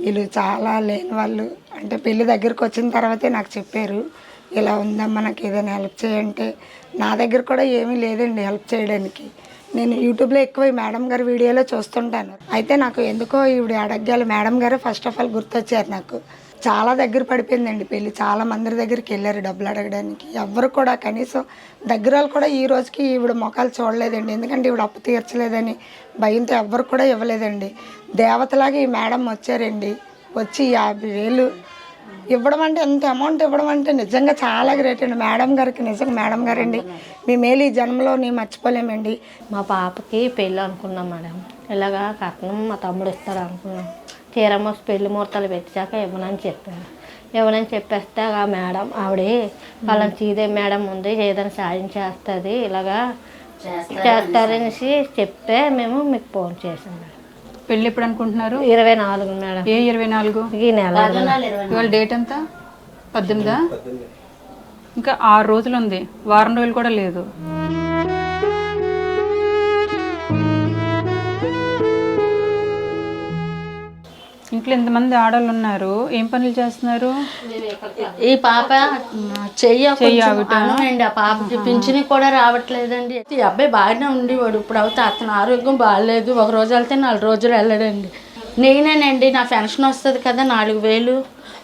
వీళ్ళు చాలా లేని వాళ్ళు. అంటే పెళ్ళి దగ్గరికి వచ్చిన తర్వాతే నాకు చెప్పారు. ఇలా ఉందమ్మా నాకు ఏదైనా హెల్ప్ చేయంటే నా దగ్గర కూడా ఏమీ లేదండి హెల్ప్ చేయడానికి. నేను యూట్యూబ్లో ఎక్కువ ఈ మేడం గారి వీడియోలో చూస్తుంటాను. అయితే నాకు ఎందుకో ఈవిడ అడగ్గాలి మేడం గారు ఫస్ట్ ఆఫ్ ఆల్ గుర్తొచ్చారు నాకు. చాలా దగ్గర పడిపోయిందండి పెళ్ళి. చాలా మంది దగ్గరికి వెళ్ళారు డబ్బులు అడగడానికి. ఎవ్వరు కూడా కనీసం దగ్గర వాళ్ళు కూడా ఈ రోజుకి ఈవిడ మొఖాలు చూడలేదండి. ఎందుకంటే ఈవిడ అప్పు తీర్చలేదని భయంతో ఎవ్వరు కూడా ఇవ్వలేదండి. దేవతలాగా ఈ మేడం వచ్చారండి. వచ్చి యాభై వేలు ఇవ్వడం అంటే ఎంత అమౌంట్ ఇవ్వడం అంటే నిజంగా చాలా గ్రేట్ అండి. మేడం గారికి నిజంగా మేడం గారండి. మీ మేలు ఈ జన్మలో నేను మర్చిపోలేమండి. మా పాపకి పెళ్ళి అనుకున్నాం మేడం. ఇలాగా కట్నం మా తమ్ముడు ఇస్తాడు అనుకున్నాం. తీరమ్మ పెళ్ళి ముహూర్తాలు పెట్టాక ఇవ్వనని చెప్పాను ఇవ్వనని చెప్పేస్తే ఆ మేడం ఆవిడ వాళ్ళని చీదే మేడం ఉంది ఏదైనా సాయం చేస్తుంది ఇలాగా చేస్తారనేసి చెప్తే మేము మీకు ఫోన్ చేసాం మేడం. పెళ్ళి ఎప్పుడు అనుకుంటున్నారు? ఇరవై నాలుగు మేడం. ఏ ఇరవై నాలుగు? ఈ నెల ఇవాళ డేట్ ఎంత? పద్దెనిమిదా? ఇంకా ఆరు రోజులు ఉంది. వారం రోజులు కూడా లేదు. ఇంట్లో ఎంతమంది ఆడవాళ్ళు ఉన్నారు. ఏం పనులు చేస్తున్నారు? ఈ పాప చెయ్యి అనండి ఆ పాపకి పింఛని కూడా రావట్లేదండి. ఈ అబ్బాయి బాగానే ఉండేవాడు. ఇప్పుడు అవుతే అతను ఆరోగ్యం బాగాలేదు. ఒక రోజు వెళ్తే నాలుగు రోజులు వెళ్ళడండి. నేనేనండి నా పెన్షన్ వస్తుంది కదా నాలుగు వేలు.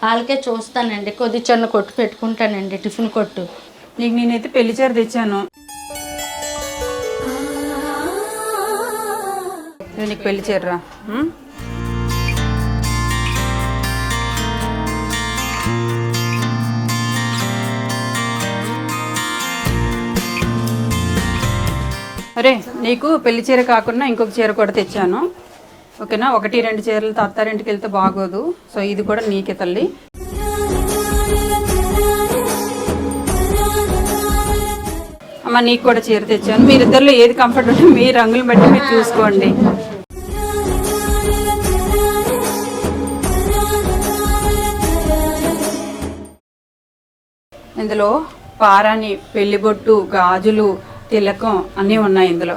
వాళ్ళకే చూస్తానండి. కొద్ది చిన్న కొట్టు పెట్టుకుంటానండి టిఫిన్ కొట్టు. నీకు నేనైతే పెళ్ళి చీర తెచ్చాను. నీకు పెళ్ళి చీరరా అరే నీకు పెళ్ళి చీర కాకుండా ఇంకొక చీర కూడా తెచ్చాను. ఓకేనా? ఒకటి రెండు చీరలు అత్తారింటికి వెళ్తే బాగోదు. సో ఇది కూడా నీకే తల్లి. అమ్మ నీకు కూడా చీర తెచ్చాను. మీరిద్దరిలో ఏది కంఫర్ట్ ఉంటే మీ రంగులు బట్టి మీరు చూసుకోండి. ఇందులో పారాని పెళ్ళిబొట్టు గాజులు తిలకం అన్నీ ఉన్నాయి ఇందులో.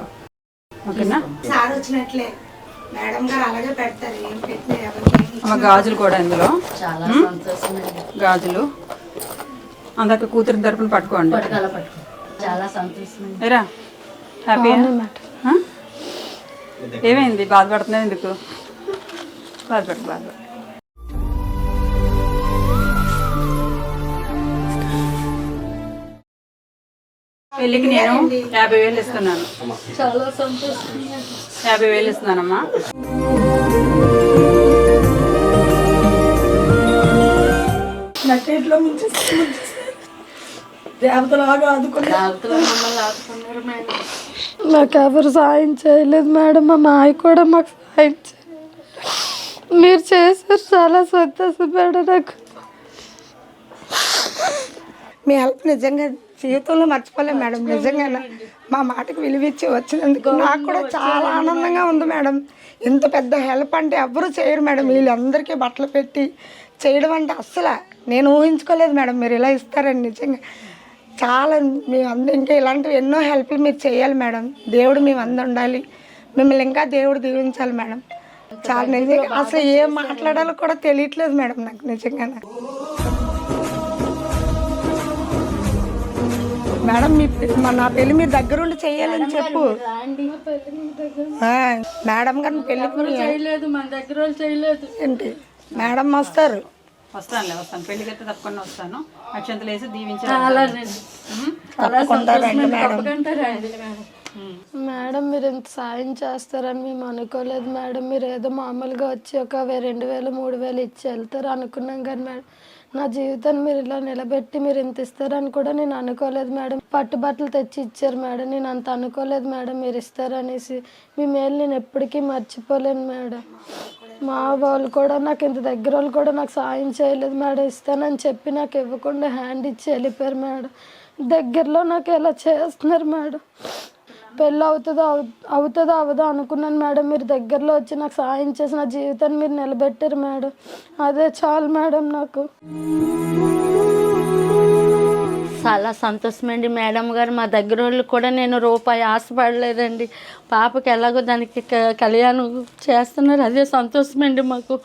ఓకేనా? సార్ వచ్చినట్లే మేడం గారు అలాగే పెడతారు. ఏం పెట్టినా గాజులు కూడా ఇందులో. చాలా గాజులు. అందరికి కూతురు తరపున పట్టుకోండి. చాలా హ్యాపీ ఏమైంది? బాధపడుతున్నావు ఎందుకు? బాధపడు బాధపడు. పెళ్ళికి నేను యాభై వేలు ఇస్తున్నాను. చాలా సంతోషం యాభై వేలు ఇస్తున్నానమ్మా. నట్టేట్లో ముంచి దేవతలాగా ఎవరు సాయం చేయలేదు మేడం. మా మాయ కూడా మాకు సాయం చేయలేదు. మీరు చేశారు చాలా సంతోషం మేడం నాకు. మీ హెల్ప్ నిజంగా జీవితంలో మర్చిపోలేం మేడం. నిజంగా మా మాటకు విలువిచ్చి వచ్చినందుకు నాకు కూడా చాలా ఆనందంగా ఉంది మేడం. ఇంత పెద్ద హెల్ప్ అంటే ఎవ్వరూ చేయరు మేడం. వీళ్ళందరికీ బట్టలు పెట్టి చేయడం అంటే అస్సలు నేను ఊహించుకోలేదు మేడం. మీరు ఇలా ఇస్తారని నిజంగా. చాలా మేము అందరూ ఇంకా ఇలాంటివి ఎన్నో హెల్ప్లు మీరు చేయాలి మేడం. దేవుడు మేము అందరు ఉండాలి. మిమ్మల్ని ఇంకా దేవుడు దీవించాలి మేడం. చాలా నిజంగా అసలు ఏం మాట్లాడాలో కూడా తెలియట్లేదు మేడం నాకు నిజంగా మేడం మీ మా నా పెళ్ళి మీరు దగ్గరుండి చేయాలని చెప్పు. ఆ, మేడం గారిని పెళ్ళికి మీ- చేయలేదు మన దగ్గర చేయలేదు. ఏంటి? మేడం వస్తారు. వస్తానులే వస్తాను. పెళ్ళికి అయితే తప్పకుండా వస్తాను. అక్షంతలు వేసి దీవించాలి. తప్పకుండా రండి మేడం. మీరు ఇంత సాయం చేస్తారని మేము అనుకోలేదు మేడం. మీరు ఏదో మామూలుగా వచ్చి ఒక రెండు వేలు మూడు వేలు ఇచ్చి వెళ్తారు అనుకున్నాం కానీ మేడం నా జీవితాన్ని మీరు ఇలా నిలబెట్టి మీరు ఇంత ఇస్తారని కూడా నేను అనుకోలేదు మేడం. పట్టు బట్టలు తెచ్చి ఇచ్చారు మేడం. నేను అంత అనుకోలేదు మేడం. మీరు ఇస్తారనేసి మీ మేలు నేను ఎప్పటికీ మర్చిపోలేను మేడం. మా వాళ్ళు కూడా నాకు ఇంత దగ్గర వాళ్ళు కూడా నాకు సాయం చేయలేదు మేడం. ఇస్తానని చెప్పి నాకు ఇవ్వకుండా హ్యాండ్ ఇచ్చి వెళ్ళిపోయారు మేడం. దగ్గరలో నాకు ఎలా చేస్తున్నారు మేడం? పెళ్ళి అవుతుందో అవు- అవుతుందో అవదో అనుకున్నాను మేడం. మీరు దగ్గరలో వచ్చి నాకు సాయం చేసి నా జీవితాన్ని మీరు నిలబెట్టారు మేడం. అదే చాలు మేడం నాకు. చాలా సంతోషమండి మేడం గారు. మా దగ్గర వాళ్ళు కూడా నేను రూపాయి ఆశపడలేదండి. పాపకి ఎలాగో దానికి క- కళ్యాణం చేస్తున్నారు. అదే సంతోషమండి మాకు.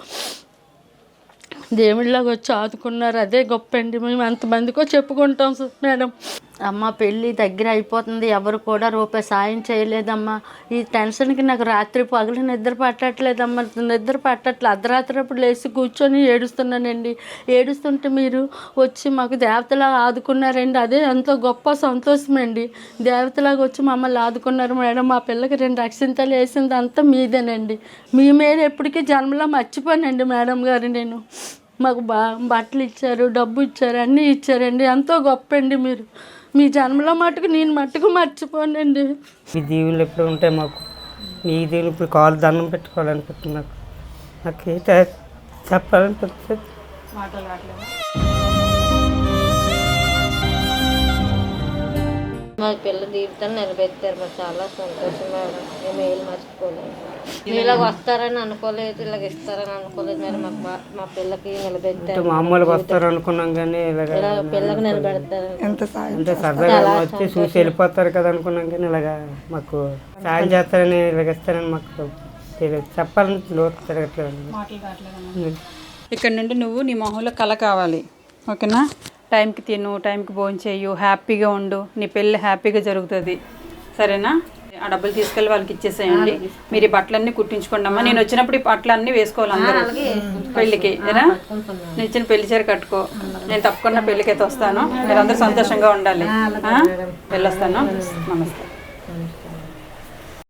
దేవుళ్ళగా వచ్చి ఆదుకున్నారు. అదే గొప్ప అండి. మేము ఎంతమందికో చెప్పుకుంటాం మేడం. అమ్మ పెళ్ళి దగ్గర అయిపోతుంది. ఎవరు కూడా రూపాయి సాయం చేయలేదమ్మా. ఈ టెన్షన్కి నాకు రాత్రి పగలు నిద్ర పట్టట్లేదమ్మా. నిద్ర పట్టట్లేదు అర్ధరాత్రి అప్పుడు లేచి కూర్చొని ఏడుస్తున్నానండి. ఏడుస్తుంటే మీరు వచ్చి మాకు దేవతలా ఆదుకున్నారండి. అదే ఎంతో గొప్ప సంతోషం అండి దేవతలాగా వచ్చి మమ్మల్ని ఆదుకున్నారు. మేడం మా పిల్లకి రెండు అక్షింతలు వేసింది అంతా మీదేనండి. మీ మీద ఎప్పటికీ జన్మలో మర్చిపోనండి మేడం గారు నేను. మాకు బా బట్టలు ఇచ్చారు డబ్బు ఇచ్చారు అన్నీ ఇచ్చారండి. ఎంతో గొప్ప అండి మీరు. మీ జన్మలో మటుకు నేను మట్టుకు మర్చిపోనండి. మీ దీవులు ఎప్పుడు ఉంటాయి మాకు మీ దీవులు ఇప్పుడు కాలు దండం పెట్టుకోవాలనిపిస్తుంది నాకు. నాకు చెప్పాలనిపిస్తుంది. మా పిల్ల జీవితాన్ని నిలబెట్టారు మరి చాలా సంతోషం మేడం. మేము ఏళ్ళు మర్చిపోలేదు ఇలాగ వస్తారని అనుకోలేదు ఇలాగ ఇస్తారని అనుకోలేదు మేడం. మాకు బా- మా పిల్లకి నిలబెట్టారు. మామూలుగా వస్తారు అనుకున్నాం కానీ ఇలాగ ఇలా పిల్లకి నిలబెడతారు ఎంత అంటే సరదాగా వచ్చి చూసి వెళ్ళిపోతారు కదా అనుకున్నాం కానీ ఇలాగా మాకు సాయం చేస్తారని ఇలాగ ఇస్తారని మాకు తెలియదు. చెప్పాలని లోతు తిరగట్లేదు. ఇక్కడ నుండి నువ్వు నీ మొహంలో కళ కావాలి. ఓకేనా? టైంకి తిను టైంకి భోజనం చేయు హ్యాపీగా ఉండు. నీ పెళ్ళి హ్యాపీగా జరుగుతుంది. సరేనా? ఆ డబ్బులు తీసుకెళ్ళి వాళ్ళకి ఇచ్చేసేయండి. మీరు ఈ బట్టలన్నీ కుట్టించుకోండి అమ్మా. నేను వచ్చినప్పుడు ఈ బట్టలన్నీ వేసుకోవాలి అందరూ. పెళ్ళికి ఏనా? నేను ఇచ్చిన పెళ్ళి చీర కట్టుకో. నేను తప్పకుండా పెళ్ళికి అయితే వస్తాను. మీరు అందరూ సంతోషంగా ఉండాలి? వెళ్ళొస్తాను. నమస్తే.